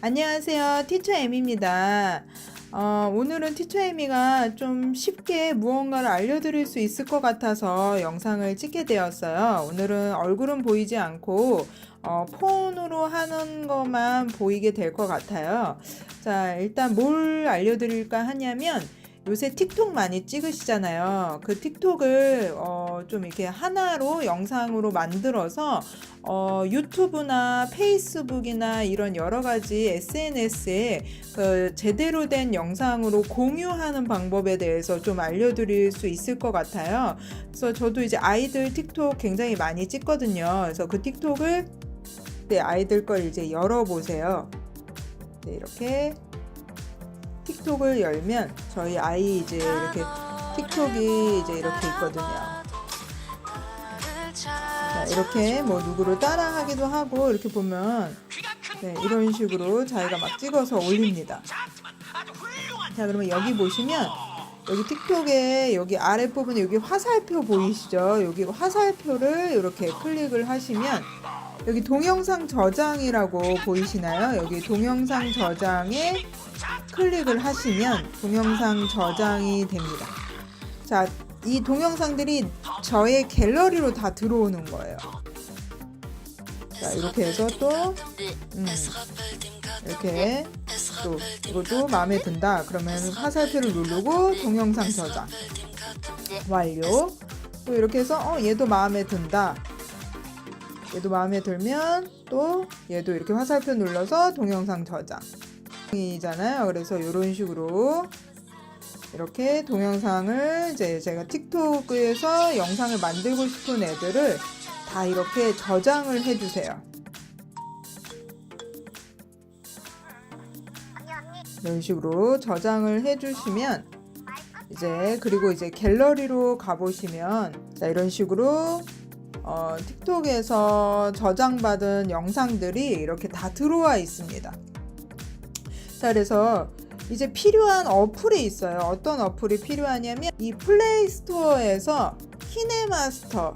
안녕하세요. 티처 M입니다. 어, 오늘은 티처 M이가 좀 쉽게 무언가를 알려드릴 수 있을 것 같아서 영상을 찍게 되었어요. 오늘은 얼굴은 보이지 않고 어, 폰으로 하는 것만 보이게 될 것 같아요. 자, 일단 뭘 알려드릴까 하냐면 요새 틱톡 많이 찍으시잖아요. 그 틱톡을 어, 좀 이렇게 하나로 영상으로 만들어서 어, 유튜브나 페이스북이나 이런 여러 가지 SNS에 그 제대로 된 영상으로 공유하는 방법에 대해서 좀 알려드릴 수 있을 것 같아요. 그래서 저도 이제 아이들 틱톡 굉장히 많이 찍거든요. 그래서 그 틱톡을 네, 아이들 걸 이제 열어보세요. 네, 이렇게 틱톡을 열면 저희 아이 이제 이렇게 틱톡이 이제 이렇게 있거든요. 자, 이렇게 뭐 누구를 따라하기도 하고 이렇게 보면 네, 이런 식으로 자기가 막 찍어서 올립니다. 자, 그러면 여기 보시면 여기 틱톡에 여기 아래 부분에 여기 화살표 보이시죠? 여기 화살표를 이렇게 클릭을 하시면 여기 동영상 저장이라고 보이시나요? 여기 동영상 저장에 클릭을 하시면 동영상 저장이 됩니다. 자, 이 동영상들이 저의 갤러리로 다 들어오는 거예요. 자, 이렇게 해서 또 음, 이렇게 또 이것도 마음에 든다. 그러면 화살표를 누르고 동영상 저장 완료. 또 이렇게 해서 어 얘도 마음에 든다. 얘도 마음에 들면 또 얘도 이렇게 화살표 눌러서 동영상 저장. 이잖아요. 그래서 이런 식으로 이렇게 동영상을 이제 제가 틱톡에서 영상을 만들고 싶은 애들을 다 이렇게 저장을 해주세요. 이런 식으로 저장을 해주시면 이제 그리고 이제 갤러리로 가보시면 자 이런 식으로 어, 틱톡에서 저장받은 영상들이 이렇게 다 들어와 있습니다. 자 그래서 이제 필요한 어플이 있어요. 어떤 어플이 필요하냐면 이 플레이 스토어에서 키네마스터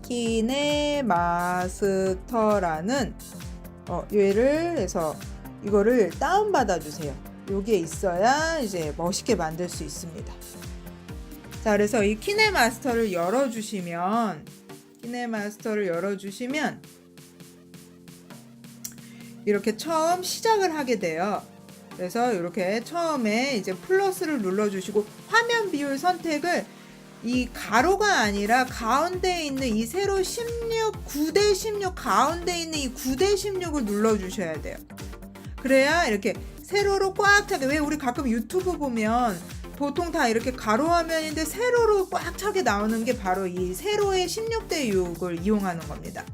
키네마스터라는 어, 얘를 해서 이거를 다운받아 주세요. 요게 있어야 이제 멋있게 만들 수 있습니다. 자, 그래서 이 키네마스터를 열어 주시면 키네마스터를 열어 주시면 이렇게 처음 시작을 하게 돼요. 그래서 이렇게 처음에 이제 플러스를 눌러 주시고 화면 비율 선택을 이 가로가 아니라 가운데 있는 이 세로 16, 9대 16 가운데 있는 이 9대 16을 눌러 주셔야 돼요. 그래야 이렇게 세로로 꽉 차게 왜 우리 가끔 유튜브 보면 보통 다 이렇게 가로 화면인데 세로로 꽉 차게 나오는 게 바로 이 세로의 16대 6을 이용하는 겁니다.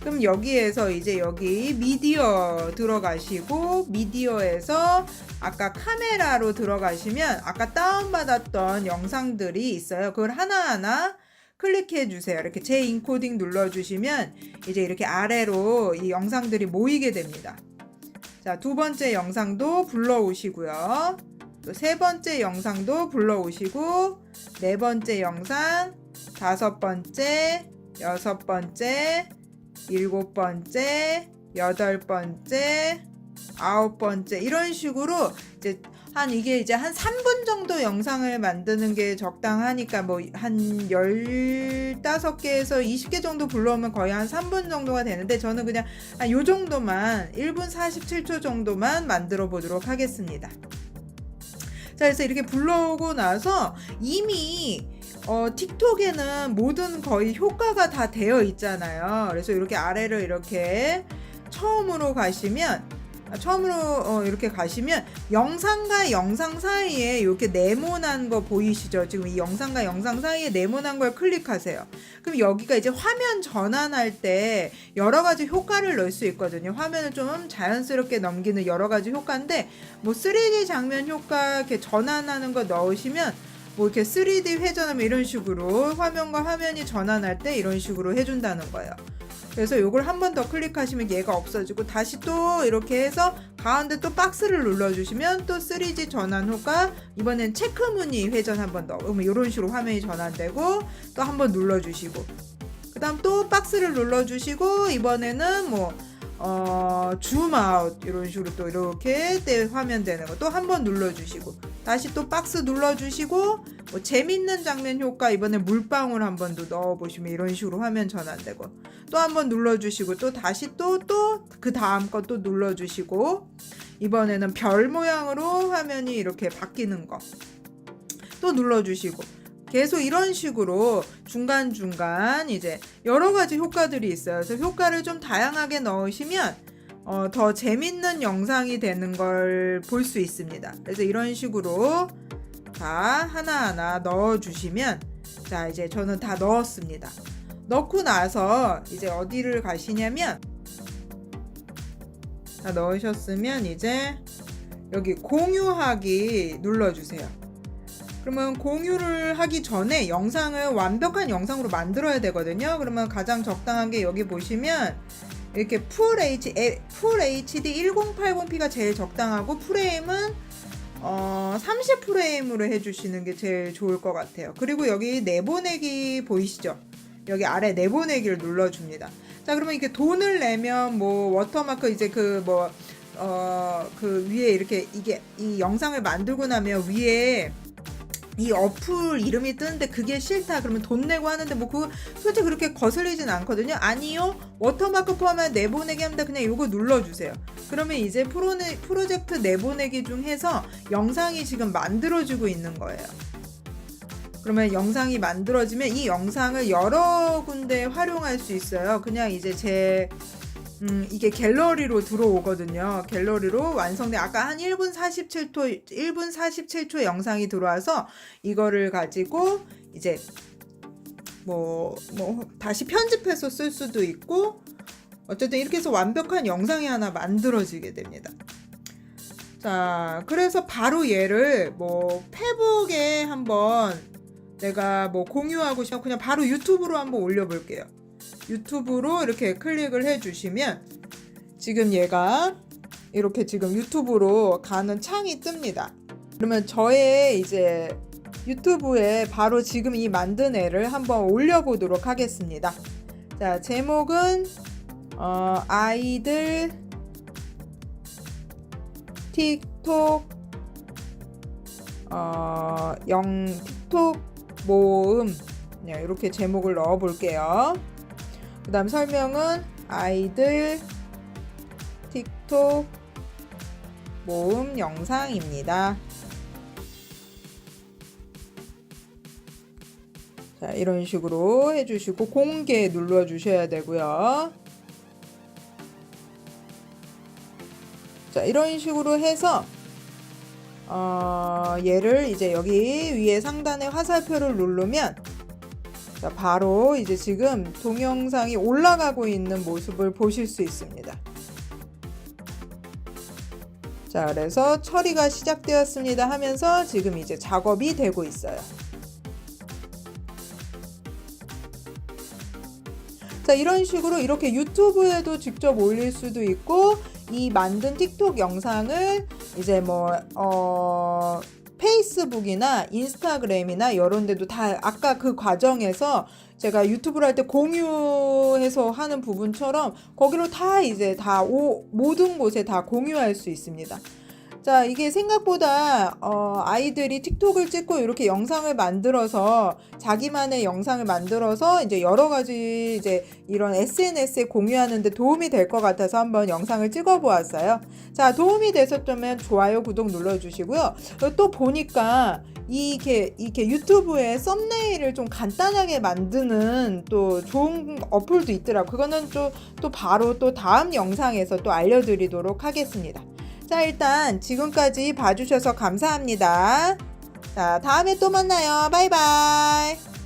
그럼 여기에서 이제 여기 미디어 들어가시고 미디어에서 아까 카메라로 들어가시면 아까 다운받았던 영상들이 있어요. 그걸 하나하나 클릭해 주세요. 이렇게 재인코딩 눌러 주시면 이제 이렇게 아래로 이 영상들이 모이게 됩니다. 자, 두 번째 영상도 불러오시고요. 또 세 번째 영상도 불러오시고, 네 번째 영상, 다섯 번째, 여섯 번째, 일곱 번째, 여덟 번째, 아홉 번째, 이런 식으로 이제 한 이게 이제 한 3분 정도 영상을 만드는 게 적당하니까 뭐 한 15개에서 20개 정도 불러오면 거의 한 3분 정도가 되는데 저는 그냥 한 요 정도만 1분 47초 정도만 만들어 보도록 하겠습니다. 자, 그래서 이렇게 불러오고 나서 이미 어, 틱톡에는 모든 거의 효과가 다 되어 있잖아요. 그래서 이렇게 아래를 이렇게 처음으로 가시면 아, 처음으로 어, 이렇게 가시면 영상과 영상 사이에 이렇게 네모난 거 보이시죠? 지금 이 영상과 영상 사이에 네모난 걸 클릭하세요. 그럼 여기가 이제 화면 전환할 때 여러 가지 효과를 넣을 수 있거든요. 화면을 좀 자연스럽게 넘기는 여러 가지 효과인데 뭐 3D 장면 효과 이렇게 전환하는 거 넣으시면 뭐 이렇게 3D 회전하면 이런 식으로 화면과 화면이 전환할 때 이런 식으로 해준다는 거예요. 그래서 이걸 한 번 더 클릭하시면 얘가 없어지고 다시 또 이렇게 해서 가운데 또 박스를 눌러주시면 또 3G 전환 효과 이번엔 체크 무늬 회전 한 번 더. 그러면 이런 식으로 화면이 전환되고 또 한 번 눌러주시고 그 다음 또 박스를 눌러주시고 이번에는 뭐 어, 줌 아웃 이런 식으로 또 이렇게 때 화면 되는 거 또 한 번 눌러주시고 다시 또 박스 눌러주시고 뭐 재밌는 장면 효과 이번에 물방울 한 번 더 넣어보시면 이런 식으로 화면 전환되고 또 한 번 눌러주시고 또 다시 또 또 그 다음 거 또 눌러주시고 이번에는 별 모양으로 화면이 이렇게 바뀌는 거 또 눌러주시고 계속 이런 식으로 중간중간 이제 여러 가지 효과들이 있어요. 그래서 효과를 좀 다양하게 넣으시면 어, 더 재밌는 영상이 되는 걸 볼 수 있습니다. 그래서 이런 식으로 다 하나하나 넣어주시면 자 이제 저는 다 넣었습니다. 넣고 나서 이제 어디를 가시냐면 다 넣으셨으면 이제 여기 공유하기 눌러주세요. 그러면 공유를 하기 전에 영상을 완벽한 영상으로 만들어야 되거든요. 그러면 가장 적당한 게 여기 보시면 이렇게 풀 H 풀 HD 1080p가 제일 적당하고 프레임은 어, 30 프레임으로 해주시는 게 제일 좋을 것 같아요. 그리고 여기 내보내기 보이시죠? 여기 아래 내보내기를 눌러줍니다. 자, 그러면 이렇게 돈을 내면 뭐 워터마크 이제 그 뭐 어, 그 위에 이렇게 이게 이 영상을 만들고 나면 위에 이 어플 이름이 뜨는데 그게 싫다. 그러면 돈 내고 하는데 뭐 그거 솔직히 그렇게 거슬리진 않거든요. 아니요. 워터마크 포함한 내보내기 합니다. 그냥 이거 눌러주세요. 그러면 이제 프로네, 프로젝트 내보내기 중에서 영상이 지금 만들어지고 있는 거예요. 그러면 영상이 만들어지면 이 영상을 여러 군데 활용할 수 있어요. 그냥 이제 제 음, 이게 갤러리로 들어오거든요. 갤러리로 완성된 아까 한 1분 47초 1분 47초 영상이 들어와서 이거를 가지고 이제 뭐, 뭐 다시 편집해서 쓸 수도 있고 어쨌든 이렇게 해서 완벽한 영상이 하나 만들어지게 됩니다. 자, 그래서 바로 얘를 뭐 페북에 한번 내가 뭐 공유하고 싶으면 그냥 바로 유튜브로 한번 올려볼게요. 유튜브로 이렇게 클릭을 해주시면 지금 얘가 이렇게 지금 유튜브로 가는 창이 뜹니다. 그러면 저의 이제 유튜브에 바로 지금 이 만든 애를 한번 올려보도록 하겠습니다. 자, 제목은 어, 아이들 틱톡 어, 영 틱톡 모음 그냥 이렇게 제목을 넣어 볼게요. 그 다음 설명은 아이들 틱톡 모음 영상입니다. 자, 이런 식으로 해주시고 공개 눌러주셔야 되고요. 자, 이런 식으로 해서 어, 얘를 이제 여기 위에 상단에 화살표를 누르면 자, 바로 이제 지금 동영상이 올라가고 있는 모습을 보실 수 있습니다. 자, 그래서 처리가 시작되었습니다 하면서 지금 이제 작업이 되고 있어요. 자, 이런 식으로 이렇게 유튜브에도 직접 올릴 수도 있고, 이 만든 틱톡 영상을 이제 뭐, 어, 페이스북이나 인스타그램이나 이런 데도 다 아까 그 과정에서 제가 유튜브를 할 때 공유해서 하는 부분처럼 거기로 다 이제 다 오, 모든 곳에 다 공유할 수 있습니다. 자, 이게 생각보다 어, 아이들이 틱톡을 찍고 이렇게 영상을 만들어서 자기만의 영상을 만들어서 이제 여러 가지 이제 이런 SNS에 공유하는데 도움이 될 것 같아서 한번 영상을 찍어 보았어요. 자, 도움이 되셨다면 좋아요, 구독 눌러 주시고요. 또 보니까 이게 이렇게 유튜브에 썸네일을 좀 간단하게 만드는 또 좋은 어플도 있더라고. 그거는 또, 또 바로 또 다음 영상에서 또 알려드리도록 하겠습니다. 자, 일단 지금까지 봐주셔서 감사합니다. 자, 다음에 또 만나요. 바이바이.